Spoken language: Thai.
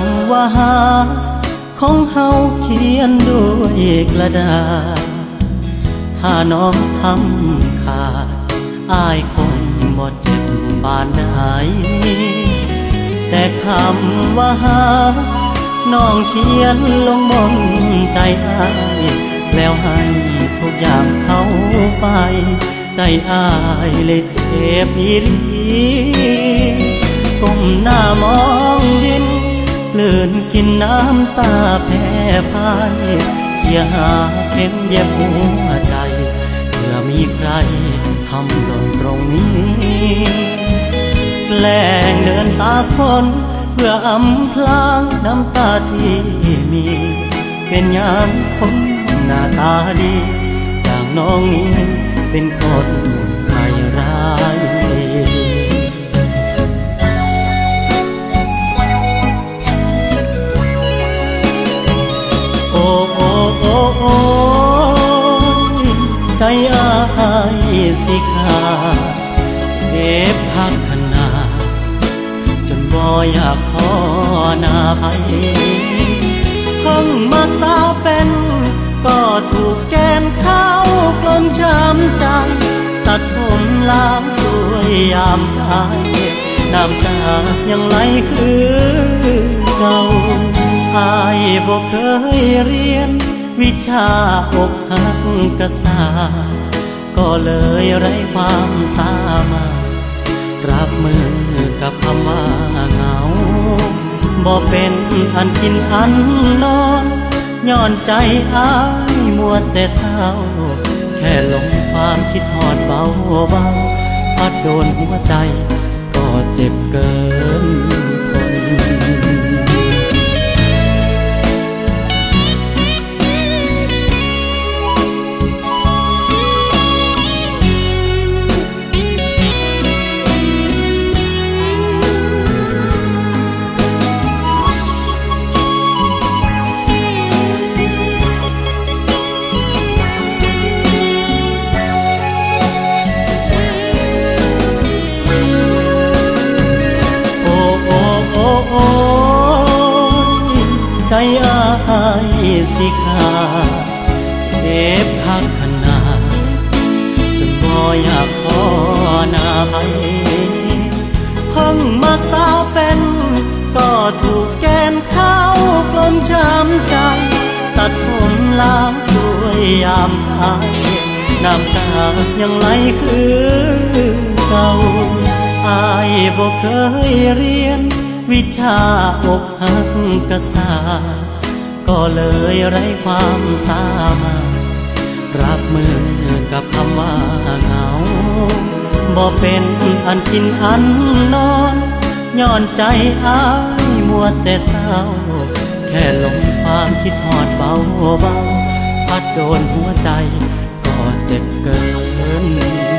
ำว่าหา ของเฮาเขียนด้วยกระดาษ ถ้าน้องทำขาดอายคงบ่เจ็บบานใดแต่คำว่าหา น้องเขียนลงบนใจอายแล้วให้ทุกอย่างเขาไป ใจอายเลยเจ็บอีหลีก้มหน้ามอง นกินน้ำตาแพ้พายเคียหาเข็มเย็บหัวใจเพื่อมีใครทำลงตรงนี้ แกล้งเดินตาคนเพื่ออำพลางน้ำตาที่มี เป็นยางคนหน้าตาดีอย่างน้องนี้เป็นคน ใจอายสิขาดเจ็บพักขนาจนบ่อยากพอหน้าภัยเพิ่งมักสาวเป็นก็ถูกแกนเข้ากลมช้ำใจ ตัดผมล้างสวยยามตายน้ำตายังไหลคือเก่าอายบอกเคยเรียน วิชาอกหักกษาก็เลยไร้ความสามารถ รับมือกับคำว่าเหงา บ่เป็นอันกินอันนอนย้อนใจอายมัวแต่เศร้า แค่ลงความคิดหอดเบาเบาพัดโดนหัวใจก็เจ็บเกิน ใจอายสิขาดเจ็บคักขนาดจนบ่อยากพอหน้าภัยเพิ่งมักสาวเป็นก็ถูกแกนเข้ากลมช้ำใจ ตัดผมล้างสวยยามตายน้ำตายังไหลคือเก่าอายบอกเคยเรียน วิชาอกหั กษา ก็เลยไร้ความสามารถรับมือกับคำว่าเหงาบ่เป็นอันกินอันนอนย้อนใจอายมัวแต่เศร้า แค่ลงความคิดหอดเบาเบาพัดโดนหัวใจก็เจ็บเกิน